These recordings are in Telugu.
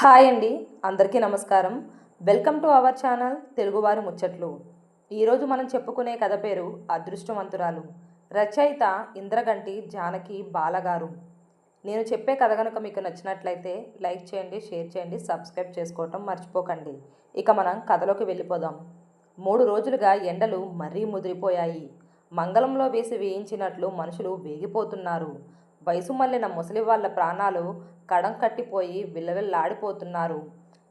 హాయ్ అండి. అందరికీ నమస్కారం. వెల్కమ్ టు అవర్ ఛానల్ తెలుగువారి ముచ్చట్లు. ఈరోజు మనం చెప్పుకునే కథ పేరు అదృష్టవంతురాలు రచయిత ఇంద్రగంటి జానకి బాలగారు. నేను చెప్పే కథ కనుక మీకు నచ్చినట్లయితే లైక్ చేయండి షేర్ చేయండి సబ్స్క్రైబ్ చేసుకోవటం మర్చిపోకండి. ఇక మనం కథలోకి వెళ్ళిపోదాం. మూడు రోజులుగా ఎండలు మరీ ముదిరిపోయాయి. మంగళంలో వేసి వేయించినట్లు మనుషులు వేగిపోతున్నారు. వయసు మళ్ళిన ముసలి వాళ్ళ ప్రాణాలు కడం కట్టిపోయి విల్లవిల్లాడిపోతున్నారు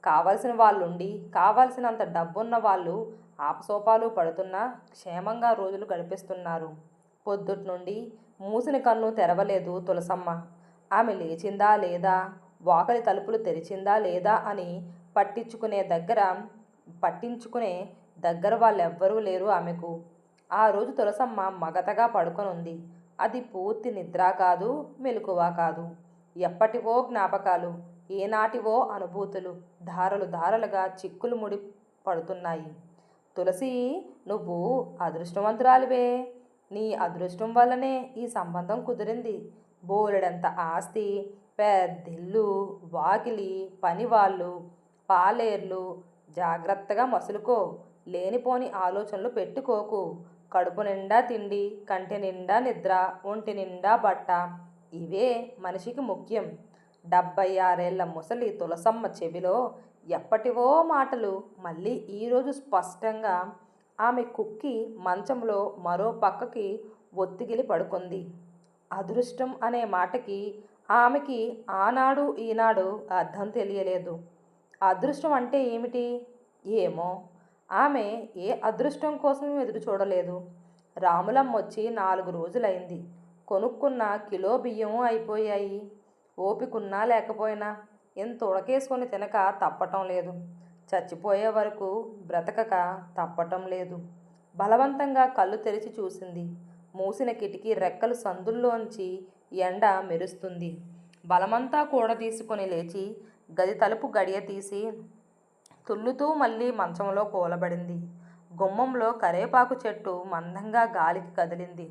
కావలసిన వాళ్ళుండి కావలసినంత డబ్బున్న వాళ్ళు ఆపసోపాలు పడుతున్నా క్షేమంగా రోజులు గడిపిస్తున్నారు. పొద్దుట్ నుండి మూసిన కన్ను తెరవలేదు తులసమ్మ. ఆమె లేచిందా లేదా? వాకలి తలుపులు తెరిచిందా లేదా అని పట్టించుకునే దగ్గర పట్టించుకునే దగ్గర వాళ్ళెవ్వరూ లేరు ఆమెకు. ఆ రోజు తులసమ్మ మగతగా పడుకొనుంది. అది పూర్తి నిద్ర కాదు మెలకువ కాదు. ఎప్పటివో జ్ఞాపకాలు ఏనాటివో అనుభూతులు ధారలు ధారలుగా చిక్కులు ముడి పడుతున్నాయి. తులసి నువ్వు అదృష్టవంతురాలివే. నీ అదృష్టం వల్లనే ఈ సంబంధం కుదిరింది. బోలెడంత ఆస్తి పెద్దిల్లు వాకిలి పనివాళ్ళు పాలేర్లు జాగ్రత్తగా మసులుకో లేనిపోని ఆలోచనలు పెట్టుకోకు. కడుపు నిండా తిండి కంటి నిండా నిద్ర ఒంటి నిండా బట్ట. ఇవే మనిషికి ముఖ్యం. డెబ్బై ఆరేళ్ళ ముసలి తులసమ్మ చెవిలో ఎప్పటివో మాటలు. మళ్ళీ ఈరోజు స్పష్టంగా ఆమె కుక్కి మంచంలో మరో పక్కకి ఒత్తిగిలి పడుకుంది. అదృష్టం అనే మాటకి ఆమెకి ఆనాడు ఈనాడు అర్థం తెలియలేదు. అదృష్టం అంటే ఏమిటి? ఏమో ఆమె ఏ అదృష్టం కోసం ఎదురు చూడలేదు. రాములమ్మ వచ్చి నాలుగు రోజులైంది. కొనుక్కున్న కిలో బియ్యం అయిపోయాయి. ఓపికున్నా లేకపోయినా ఎంత ఉడకేసుకొని తినక తప్పటం లేదు. చచ్చిపోయే వరకు బ్రతకక తప్పటం లేదు. బలవంతంగా కళ్ళు తెరిచి చూసింది. మూసిన కిటికీ రెక్కలు సందుల్లోంచి ఎండ మెరుస్తుంది. బలమంతా కూడా తీసుకొని లేచి గది తలుపు గడియ తీసి తుళ్ళుతూ మళ్ళీ మంచంలో కూలబడింది. గుమ్మంలో కరేపాకు చెట్టు మందంగా గాలికి కదిలింది.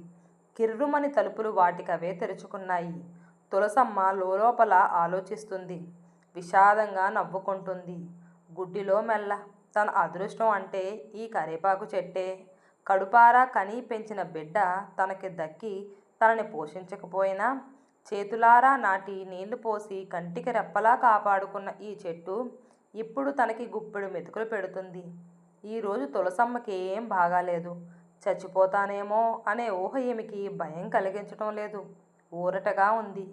కిర్రుమని తలుపులు వాటికవే తెరుచుకున్నాయి. తులసమ్మ లోపల ఆలోచిస్తుంది. విషాదంగా నవ్వుకుంటుంది. గుడ్డిలో మెల్ల తన అదృష్టం అంటే ఈ కరేపాకు చెట్టే. కడుపారా కనీ పెంచిన బిడ్డ తనకి దక్కి తనని పోషించకపోయినా చేతులారా నాటి నీళ్ళు పోసి కంటికి రెప్పలా కాపాడుకున్న ఈ చెట్టు ఇప్పుడు తనకి గుప్పెడు మెతుకులు పెడుతుంది? ఈరోజు తులసమ్మకి ఏం బాగాలేదు. చచ్చిపోతానేమో అనే ఊహ ఈమెకి భయం కలిగించటం లేదు. ఊరటగా ఉంది.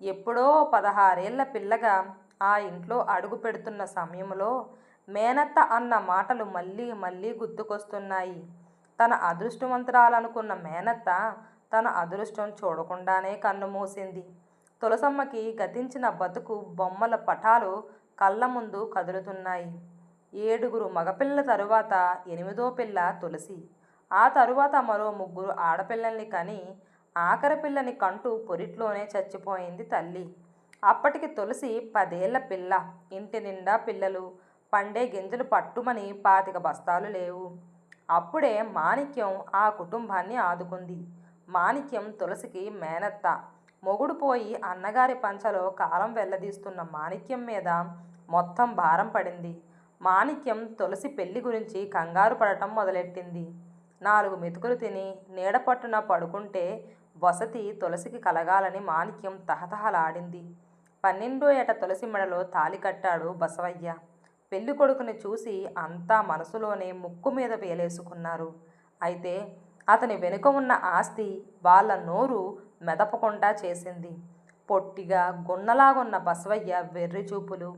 ఎప్పుడో పదహారేళ్ళ పిల్లగా ఆ ఇంట్లో అడుగు పెడుతున్న సమయంలో మేనత్త అన్న మాటలు మళ్ళీ మళ్ళీ గుర్తుకొస్తున్నాయి. తన అదృష్టవంతురాలనుకున్న మేనత్త తన అదృష్టం చూడకుండానే కన్ను మూసింది. తులసమ్మకి గతించిన బతుకు బొమ్మల పటాలు కళ్ళ ముందు కదులుతున్నాయి. ఏడుగురు మగపిల్లల తరువాత ఎనిమిదో పిల్ల తులసి. ఆ తరువాత మరో ముగ్గురు ఆడపిల్లల్ని కని ఆఖరి పిల్లని కంటూ పొరిట్లోనే చచ్చిపోయింది తల్లి. అప్పటికి తులసి పదేళ్ళ పిల్ల ఇంటి నిండా పిల్లలు పండే గింజలు పట్టుమని పాతిక బస్తాలు లేవు. అప్పుడే మాణిక్యం ఆ కుటుంబాన్ని ఆదుకుంది. మాణిక్యం తులసికి మేనత్త. మొగుడు పోయి అన్నగారి పంచలో కాలం వెల్లదీస్తున్న మాణిక్యం మీద మొత్తం భారం పడింది. మాణిక్యం తులసి పెళ్ళి గురించి కంగారు పడటం మొదలెట్టింది. నాలుగు మెతుకులు తిని నీడపట్టున పడుకుంటే వసతి తులసికి కలగాలని మాణిక్యం తహతహలాడింది. పన్నెండో ఏట తులసి మెడలో తాలి కట్టాడు బసవయ్య. పెళ్ళి కొడుకుని చూసి అంతా మనసులోనే ముక్కు మీద వేలేసుకున్నారు. అయితే అతని వెనుక ఉన్న ఆస్తి వాళ్ళ నోరు మెదపకుండా చేసింది. పొట్టిగా గున్నలాగున్న బసవయ్య వెర్రి చూపులు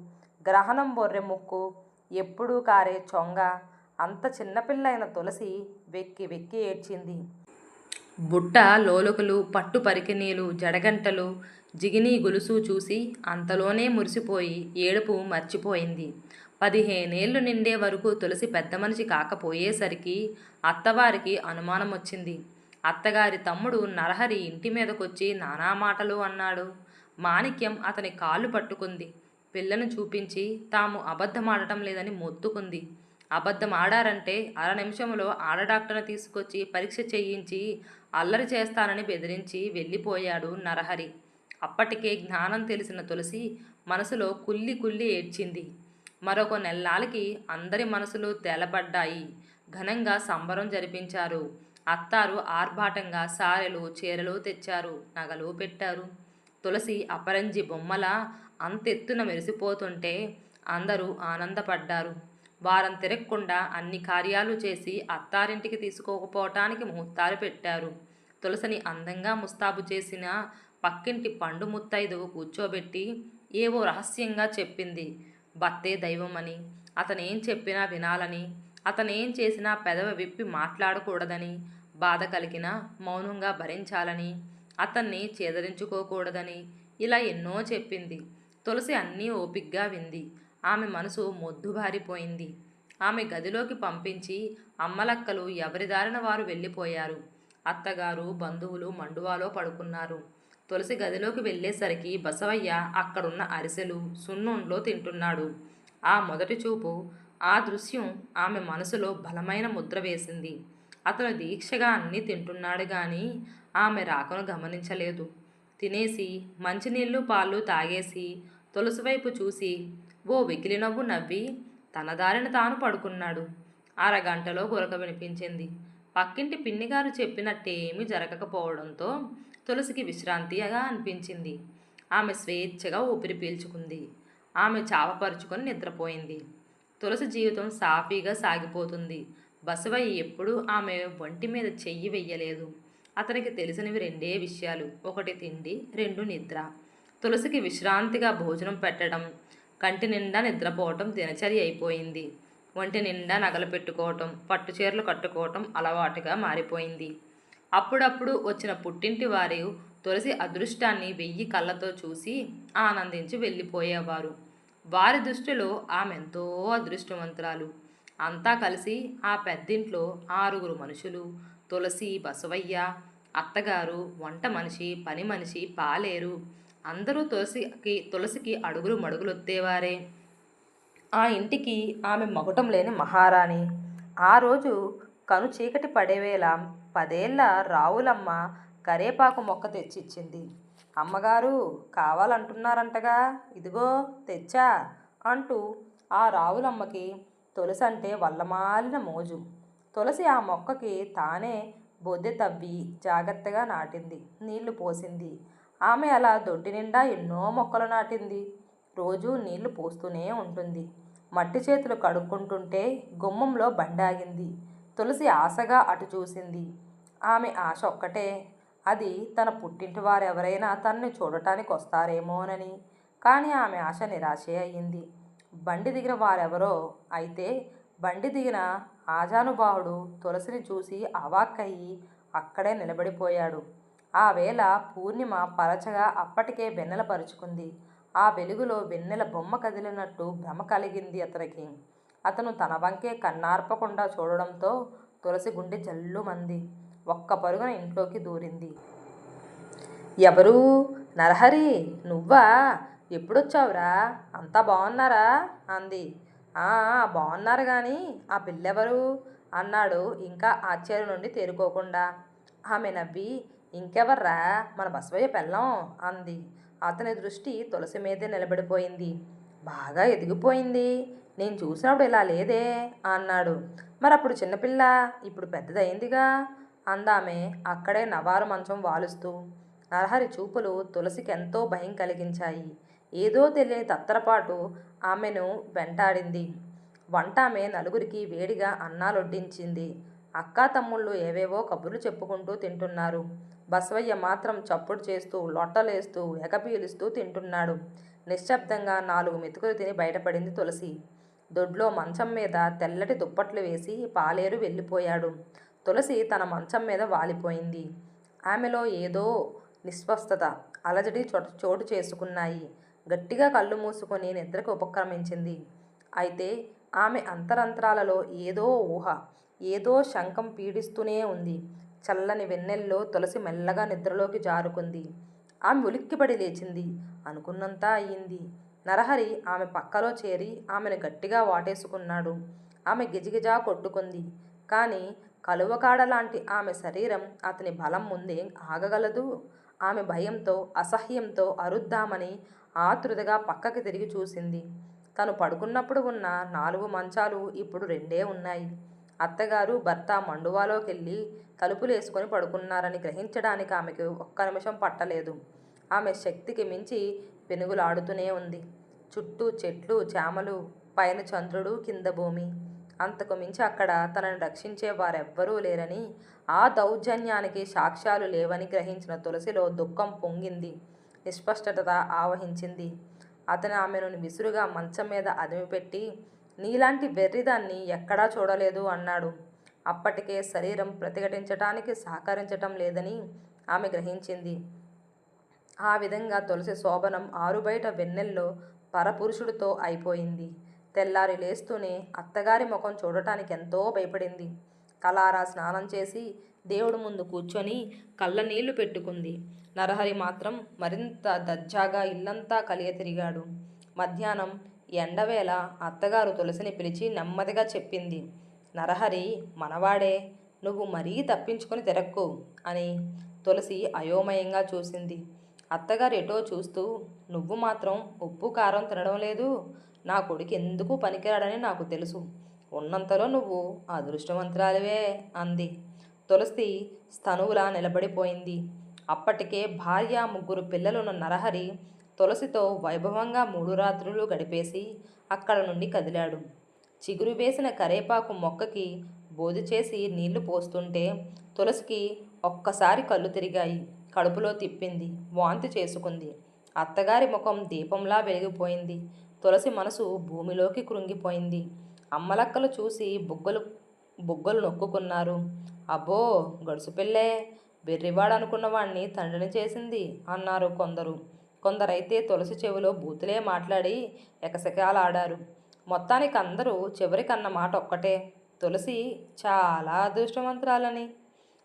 గ్రహణం బొర్రె ముక్కు ఎప్పుడూ కారే చొంగ అంత చిన్నపిల్లైన తులసి వెక్కి వెక్కి ఏడ్చింది. బుట్ట లోలుకలు పట్టు పరికినీలు జడగంటలు జిగినీ గొలుసు చూసి అంతలోనే మురిసిపోయి ఏడుపు మర్చిపోయింది. పదిహేనేళ్ళు నిండే వరకు తులసి పెద్ద మనిషి కాకపోయేసరికి అత్తవారికి అనుమానం వచ్చింది అత్తగారి తమ్ముడు నరహరి ఇంటి మీదకొచ్చి నానా మాటలు అన్నాడు. మాణిక్యం అతని కాళ్ళు పట్టుకుంది. పిల్లను చూపించి తాము అబద్ధమాడటం లేదని మొత్తుకుంది. అబద్ధం ఆడారంటే అర నిమిషంలో ఆడ డాక్టర్ని తీసుకొచ్చి పరీక్ష చేయించి అల్లరి చేస్తానని బెదిరించి వెళ్ళిపోయాడు నరహరి. అప్పటికే జ్ఞానం తెలిసిన తులసి మనసులో కుల్లి కుల్లి ఏడ్చింది. మరొక నెల్లాళ్ళకి అందరి మనసులు తేలపడ్డాయి ఘనంగా సంబరం జరిపించారు. అత్తారు ఆర్భాటంగా సారెలు చీరలు తెచ్చారు నగలు పెట్టారు. తులసి అపరంజి బొమ్మల అంతెత్తున మెరిసిపోతుంటే అందరూ ఆనందపడ్డారు. వారం తిరగకుండా అన్ని కార్యాలు చేసి అత్తారింటికి తీసుకోకపోవటానికి ముహూర్తాలు పెట్టారు. తులసిని అందంగా ముస్తాబు చేసిన పక్కింటి పండు ముత్తైదువు కూర్చోబెట్టి ఏవో రహస్యంగా చెప్పింది. భర్తే దైవమని అతనేం చెప్పినా వినాలని అతనేం చేసినా పెదవ విప్పి మాట్లాడకూడదని బాధ కలిగిన మౌనంగా భరించాలని అతన్ని చేదరించుకోకూడదని ఇలా ఎన్నో చెప్పింది. తులసి అన్నీ ఓపిగ్గా వింది. ఆమె మనసు మొద్దుబారిపోయింది. ఆమె గదిలోకి పంపించి అమ్మలక్కలు ఎవరి దారిన వారు వెళ్ళిపోయారు. అత్తగారు బంధువులు మండువాలో పడుకున్నారు. తులసి గదిలోకి వెళ్ళేసరికి బసవయ్య అక్కడున్న అరిసెలు సున్నుండ్లో తింటున్నాడు. ఆ మొదటి చూపు ఆ దృశ్యం ఆమె మనసులో బలమైన ముద్ర వేసింది. అతను దీక్షగా అన్నీ తింటున్నాడు కానీ ఆమె రాకను గమనించలేదు. తినేసి మంచినీళ్ళు పాలు తాగేసి తులసి వైపు చూసి ఓ వెకిలి నవ్వు నవ్వి తన దారిన తాను పడుకున్నాడు. అరగంటలో గురక వినిపించింది. పక్కింటి పిన్నిగారు చెప్పినట్టేమీ జరగకపోవడంతో తులసికి విశ్రాంతిగా అనిపించింది. ఆమె స్వేచ్ఛగా ఊపిరి పీల్చుకుంది. ఆమె చావపరుచుకొని నిద్రపోయింది. తులసి జీవితం సాఫీగా సాగిపోతుంది. బసవయ్య ఎప్పుడూ ఆమె ఒంటి మీద చెయ్యి వెయ్యలేదు. అతనికి తెలిసినవి రెండే విషయాలు. ఒకటి తిండి రెండు నిద్ర. తులసికి విశ్రాంతిగా భోజనం పెట్టడం కంటి నిండా నిద్రపోవటం దినచర్య అయిపోయింది. ఒంటి నిండా నగలు పెట్టుకోవటం పట్టు చీరలు కట్టుకోవటం అలవాటుగా మారిపోయింది. అప్పుడప్పుడు వచ్చిన పుట్టింటి వారు తులసి అదృష్టాన్ని వెయ్యి కళ్ళతో చూసి ఆనందించి వెళ్ళిపోయేవారు. వారి దృష్టిలో ఆమె ఎంతో అదృష్టవంతురాలు. అంతా కలిసి ఆ పెద్దింట్లో ఆరుగురు మనుషులు తులసి బసవయ్య అత్తగారు వంట మనిషి పని మనిషి పాలేరు. అందరూ తులసికి తులసికి అడుగులు మడుగులొత్తేవారే. ఆ ఇంటికి ఆమె మగుటం లేని మహారాణి. ఆ రోజు కను చీకటి పడేవేళ పదేళ్ళ రావులమ్మ కరేపాకు మొక్క తెచ్చిచ్చింది. అమ్మగారు కావాలంటున్నారంటగా ఇదిగో తెచ్చా అంటూ ఆ రావులమ్మకి తులసి అంటే వల్లమాలిన మోజు. తులసి ఆ మొక్కకి తానే బొద్దె తవ్వి జాగ్రత్తగా నాటింది. నీళ్ళు పోసింది. ఆమె అలా దొడ్డి నిండా ఎన్నో మొక్కలు నాటింది. రోజూ నీళ్ళు పోస్తూనే ఉంటుంది. మట్టి చేతులు కడుక్కుంటుంటే గుమ్మంలో బండాగింది తులసి ఆశగా అటు చూసింది. ఆమె ఆశ ఒక్కటే అది తన పుట్టింటి వారెవరైనా తనని చూడటానికి వస్తారేమోనని కానీ ఆమె ఆశ నిరాశే అయ్యింది. బండి దిగిన వారెవరో అయితే బండి దిగిన ఆజానుబాహుడు తులసిని చూసి అవాక్కయ్యి అక్కడే నిలబడిపోయాడు. ఆ వేళ పూర్ణిమ పరచగా అప్పటికే వెన్నెల పరుచుకుంది. ఆ వెలుగులో వెన్నెల బొమ్మ కదిలినట్టు భ్రమ కలిగింది అతనికి. అతను తన వంకే కన్నార్పకుండా చూడడంతో తులసి గుండె జల్లుమంది. ఒక్క పరుగున ఇంట్లోకి దూరింది. ఎవరు? నరహరి నువ్వా? ఎప్పుడొచ్చావురా? అంతా బాగున్నారా అంది. "ఆ, బాగున్నారు కానీ ఆ పిల్లెవరు? అన్నాడు ఇంకా ఆశ్చర్యం నుండి తేరుకోకుండా. ఆమె నవ్వి ఇంకెవర్రా? మన బసవయ్య పెళ్ళం అంది. అతని దృష్టి తులసి మీదే నిలబడిపోయింది. బాగా ఎదిగిపోయింది. నేను చూసినప్పుడు ఇలా లేదే అన్నాడు. మరి అప్పుడు చిన్నపిల్ల ఇప్పుడు పెద్దదైందిగా అందామె అక్కడే నవారు మంచం వాలుస్తూ నరహరి చూపులు తులసికి ఎంతో భయం కలిగించాయి. ఏదో తెలియని తత్తరపాటు ఆమెను వెంటాడింది. వంట ఆమె నలుగురికి వేడిగా అన్నాలొడ్డించింది. అక్కా తమ్ముళ్ళు ఏవేవో కబుర్లు చెప్పుకుంటూ తింటున్నారు. బసవయ్య మాత్రం చప్పుడు చేస్తూ లొట్టలేస్తూ ఎగపీలుస్తూ తింటున్నాడు. నిశ్శబ్దంగా నాలుగు మెతుకులు తిని బయటపడింది తులసి. దొడ్లో మంచం మీద తెల్లటి దుప్పట్లు వేసి పాలేరు వెళ్ళిపోయాడు. తులసి తన మంచం మీద వాలిపోయింది. ఆమెలో ఏదో నిస్వస్థత అలజడి చోటు చోటు చేసుకున్నాయి. గట్టిగా కళ్ళు మూసుకొని నిద్రకు ఉపక్రమించింది. అయితే ఆమె అంతరంతరాలలో ఏదో ఊహ ఏదో శంఖం పీడిస్తూనే ఉంది. చల్లని వెన్నెల్లో తులసి మెల్లగా నిద్రలోకి జారుకుంది. ఆమె ఉలిక్కిపడి లేచింది. అనుకున్నంతా అయ్యింది. నరహరి ఆమె పక్కలో చేరి ఆమెను గట్టిగా వాటేసుకున్నాడు. ఆమె గిజగిజా కొట్టుకుంది. కానీ కలువకాడ లాంటి ఆమె శరీరం అతని బలం ముందే ఆగగలదు. ఆమె భయంతో అసహ్యంతో అరుద్దామని ఆతృతగా పక్కకి తిరిగి చూసింది. తను పడుకున్నప్పుడు ఉన్న నాలుగు మంచాలు ఇప్పుడు రెండే ఉన్నాయి. అత్తగారు భర్త మండువాలోకెళ్ళి తలుపులేసుకొని పడుకున్నారని గ్రహించడానికి ఆమెకు ఒక్క నిమిషం పట్టలేదు. ఆమె శక్తికి మించి పెనుగులాడుతూనే ఉంది. చుట్టూ చెట్లు చేమలు పైన చంద్రుడు కింద భూమి. అంతకు మించి అక్కడ తనని రక్షించే వారెవ్వరూ లేరని ఆ దౌర్జన్యానికి సాక్ష్యాలు లేవని గ్రహించిన తులసిలో దుఃఖం పొంగింది నిస్పష్టత ఆవహించింది. అతను ఆమెను విసురుగా మంచం మీద అదిమిపెట్టి నీలాంటి వెర్రిదాన్ని ఎక్కడా చూడలేదు అన్నాడు. అప్పటికే శరీరం ప్రతిఘటించటానికి సహకరించటం లేదని ఆమె గ్రహించింది. ఆ విధంగా తులసి శోభనం ఆరుబయట వెన్నెల్లో పరపురుషుడితో అయిపోయింది. తెల్లారి లేస్తూనే అత్తగారి ముఖం చూడటానికి ఎంతో భయపడింది. తలారా స్నానం చేసి దేవుడు ముందు కూర్చొని కళ్ళ నీళ్ళు పెట్టుకుంది. నరహరి మాత్రం మరింత దర్జాగా ఇల్లంతా కలియ తిరిగాడు. మధ్యాహ్నం ఎండవేళ అత్తగారు తులసిని పిలిచి నెమ్మదిగా చెప్పింది నరహరి మనవాడే నువ్వు మరీ తప్పించుకొని తిరక్కు అని తులసి అయోమయంగా చూసింది. అత్తగారు ఎటో చూస్తూ నువ్వు మాత్రం ఉప్పు కారం తినడం లేదు నా కొడుకు ఎందుకు పనికిరాడని నాకు తెలుసు. ఉన్నంతలో నువ్వు అదృష్టవంతురాలివే అంది. తులసి స్తనువులా నిలబడిపోయింది. అప్పటికే భార్య ముగ్గురు పిల్లలున్న నరహరి తులసితో వైభవంగా మూడు రాత్రులు గడిపేసి అక్కడ నుండి కదిలాడు. చిగురు వేసిన కరేపాకు మొక్కకి బోధి చేసి నీళ్ళు పోస్తుంటే తులసికి ఒక్కసారి కళ్ళు తిరిగాయి. కడుపులో తిప్పింది. వాంతి చేసుకుంది. అత్తగారి ముఖం దీపంలా వెలిగిపోయింది. తులసి మనసు భూమిలోకి కృంగిపోయింది. అమ్మలక్కలు చూసి బుగ్గలు బుగ్గలు నొక్కుకున్నారు. అబ్బో గడుసు పిల్లే వెర్రివాడు అనుకున్న వాణ్ణి తండ్రిని చేసింది అన్నారు కొందరు. కొందరైతే తులసి చెవిలో బూతులే మాట్లాడి ఎకసకాలాడారు. మొత్తానికి అందరూ చివరికన్న మాట ఒక్కటే తులసి చాలా అదృష్టవంతురాలని.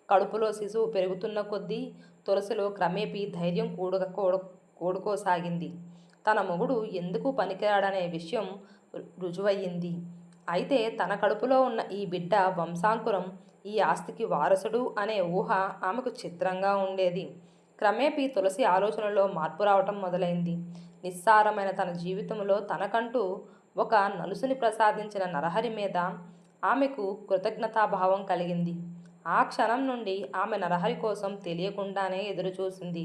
కడుపులో శిశువు పెరుగుతున్న కొద్దీ తులసిలో క్రమేపీ ధైర్యం కూడ కూడ కూడుకోసాగింది. తన మొగుడు ఎందుకు పనికిరాడనే విషయం రుజువయ్యింది. అయితే తన కడుపులో ఉన్న ఈ బిడ్డ వంశాంకురం ఈ ఆస్తికి వారసుడు అనే ఊహ ఆమెకు చిత్రంగా ఉండేది. క్రమేపీ తులసి ఆలోచనలో మార్పు రావటం మొదలైంది. నిస్సారమైన తన జీవితంలో తనకంటూ ఒక నలుసుని ప్రసాదించిన నరహరి మీద ఆమెకు కృతజ్ఞతాభావం కలిగింది. ఆ క్షణం నుండి ఆమె నరహరి కోసం తెలియకుండానే ఎదురుచూసింది.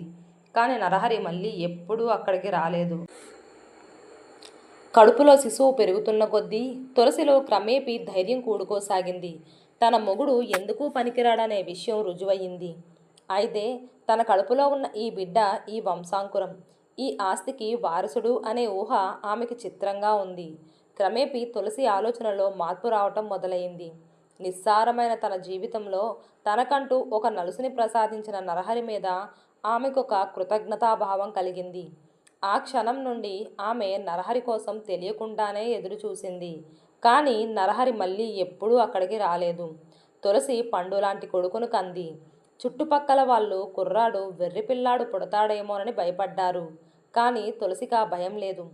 కానీ నరహరి మళ్ళీ ఎప్పుడూ అక్కడికి రాలేదు. కడుపులో శిశువు పెరుగుతున్న కొద్దీ తులసిలో క్రమేపీ ధైర్యం కూడుకోసాగింది. తన మొగుడు ఎందుకు పనికిరాడనే విషయం రుజువయ్యింది. అయితే తన కడుపులో ఉన్న ఈ బిడ్డ ఈ వంశాంకురం. ఈ ఆస్తికి వారసుడు అనే ఊహ ఆమెకి చిత్రంగా ఉంది. క్రమేపీ తులసి ఆలోచనలో మార్పు రావటం మొదలైంది. నిస్సారమైన తన జీవితంలో తనకంటూ ఒక నలుసుని ప్రసాదించిన నరహరి మీద ఆమెకొక కృతజ్ఞతాభావం కలిగింది. ఆ క్షణం నుండి ఆమె నరహరి కోసం తెలియకుండానే ఎదురు చూసింది కానీ నరహరి మళ్ళీ ఎప్పుడూ అక్కడికి రాలేదు. తులసి పండు లాంటి కొడుకును కంది. చుట్టుపక్కల వాళ్ళు కుర్రాడు వెర్రిపిల్లాడు పుడతాడేమోనని భయపడ్డారు. కానీ తులసికి ఆ భయం లేదు.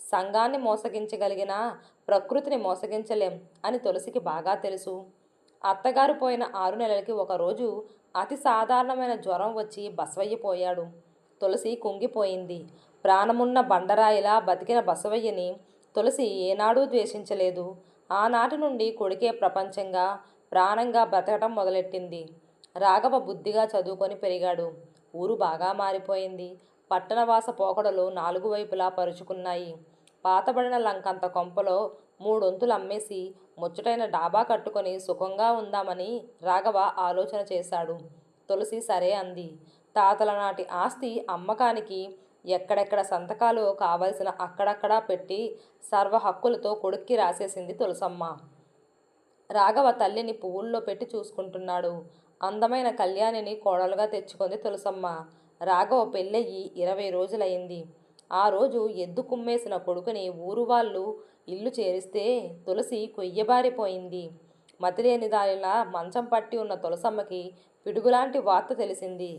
సంఘాన్ని మోసగించగలిగిన ప్రకృతిని మోసగించలేం అని తులసికి బాగా తెలుసు. అత్తగారు పోయిన ఆరు నెలలకి ఒకరోజు అతి సాధారణమైన జ్వరం వచ్చి బసవయ్యపోయాడు. తులసి కుంగిపోయింది. ప్రాణమున్న బండరాయిలా బతికిన బసవయ్యని తులసి ఏనాడూ ద్వేషించలేదు. ఆనాటి నుండి కొడుకే ప్రపంచంగా ప్రాణంగా బ్రతకటం మొదలెట్టింది. రాఘవ బుద్ధిగా చదువుకొని పెరిగాడు. ఊరు బాగా మారిపోయింది. పట్టణవాస పోకడలు నాలుగు వైపులా పరుచుకున్నాయి. పాతబడిన లంకంత కొంపలో మూడొంతులు అమ్మేసి ముచ్చటైన డాబా కట్టుకొని సుఖంగా ఉందామని రాఘవ ఆలోచన చేశాడు. తులసి సరే అంది. తాతల నాటి ఆస్తి అమ్మకానికి ఎక్కడెక్కడ సంతకాలు కావలసిన అక్కడక్కడా పెట్టి సర్వ హక్కులతో కొడుక్కి రాసేసింది తులసమ్మ. రాఘవ తల్లిని పువ్వుల్లో పెట్టి చూసుకుంటున్నాడు. అందమైన కళ్యాణిని కోడలుగా తెచ్చుకుంది తులసమ్మ. రాఘవ పెళ్ళయ్యి ఇరవై రోజులైంది ఆ రోజు ఎద్దు కుమ్మేసిన కొడుకుని ఊరు వాళ్ళు ఇల్లు చేరిస్తే తులసి కొయ్యబారిపోయింది. మతిలేని దానిలా మంచం పట్టి ఉన్న తులసమ్మకి పిడుగులాంటి వార్త తెలిసింది.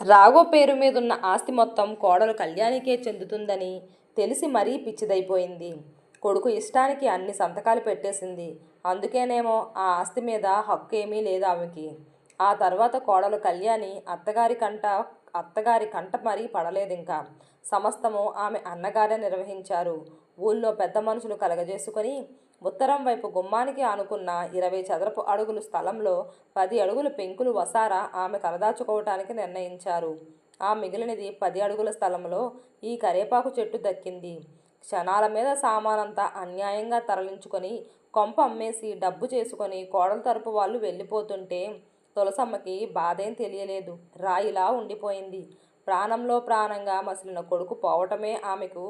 రాఘో పేరు మీదున్న ఆస్తి మొత్తం కోడలు కళ్యాణికే చెందుతుందని తెలిసి మరీ పిచ్చిదైపోయింది. కొడుకు ఇష్టానికి అన్ని సంతకాలు పెట్టేసింది. అందుకేనేమో ఆ ఆస్తి మీద హక్కు ఏమీ లేదు ఆమెకి. ఆ తర్వాత కోడలు కళ్యాణి అత్తగారి కంట అత్తగారి కంట మరీ పడలేదింకా. సమస్తము ఆమె అన్నగారే నిర్వహించారు. ఊళ్ళో పెద్ద మనుషులు కలగజేసుకొని ఉత్తరం వైపు గుమ్మానికి ఆనుకున్న ఇరవై చదరపు అడుగులు స్థలంలో పది అడుగుల పెంకులు వసారా ఆమె తలదాచుకోవటానికి నిర్ణయించారు. ఆ మిగిలినది పది అడుగుల స్థలంలో ఈ కరేపాకు చెట్టు దక్కింది. క్షణాల మీద సామానంతా అన్యాయంగా తరలించుకొని కొంప అమ్మేసి డబ్బు చేసుకొని కోడల తరపు వాళ్ళు వెళ్ళిపోతుంటే తులసమ్మకి బాధేం తెలియలేదు. రాయిలా ఉండిపోయింది. ప్రాణంలో ప్రాణంగా మసిలిన కొడుకు పోవటమే ఆమెకు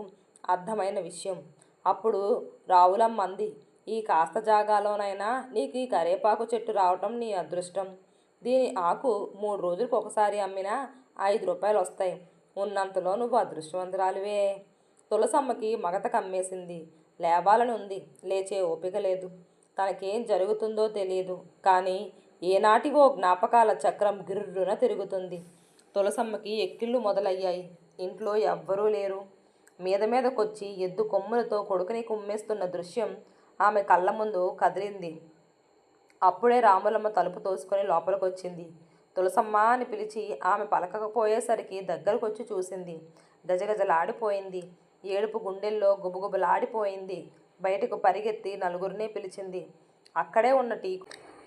అర్థమైన విషయం. అప్పుడు రావులమ్మ అంది ఈ కాస్త జాగాలోనైనా నీకు ఈ కరేపాకు చెట్టు రావటం నీ అదృష్టం. దీని ఆకు మూడు రోజులకు ఒకసారి అమ్మినా ఐదు రూపాయలు వస్తాయి. ఉన్నంతలో నువ్వు అదృష్టవంతురాలివే తులసమ్మకి మగత కమ్మేసింది. లేవాలని ఉంది. లేచే ఓపిక లేదు. తనకేం జరుగుతుందో తెలియదు కానీ ఏనాటివో జ్ఞాపకాల చక్రం గిర్రున తిరుగుతుంది. తులసమ్మకి ఎక్కిళ్ళు మొదలయ్యాయి. ఇంట్లో ఎవ్వరూ లేరు. మీద మీదకొచ్చి ఎద్దు కొమ్ములతో కొడుకుని కుమ్మేస్తున్న దృశ్యం ఆమె కళ్ళ ముందు కదిలింది. అప్పుడే రాములమ్మ తలుపు తోసుకొని లోపలికొచ్చింది. తులసమ్మ అని పిలిచి ఆమె పలకకపోయేసరికి దగ్గరకొచ్చి చూసింది. గజగజలాడిపోయింది. ఏడుపు గుండెల్లో గుబగుబలాడిపోయింది. బయటకు పరిగెత్తి నలుగురిని పిలిచింది. అక్కడే ఉన్న టీ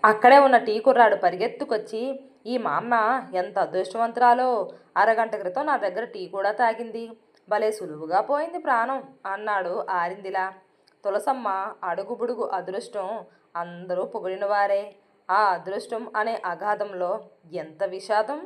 అక్కడే ఉన్న టీ కుర్రాడు పరిగెత్తుకొచ్చి ఈ మా అమ్మ ఎంత అదృష్టవంతురాలో! అరగంట క్రితం నా దగ్గర టీ కూడా తాగింది. భలే సులువుగా పోయింది ప్రాణం అన్నాడు ఆరిందిలా. తులసమ్మ అడుగుబుడుగు అదృష్టం అందరూ పొగిడినవారే. ఆ అదృష్టం అనే అగాధంలో ఎంత విషాదం?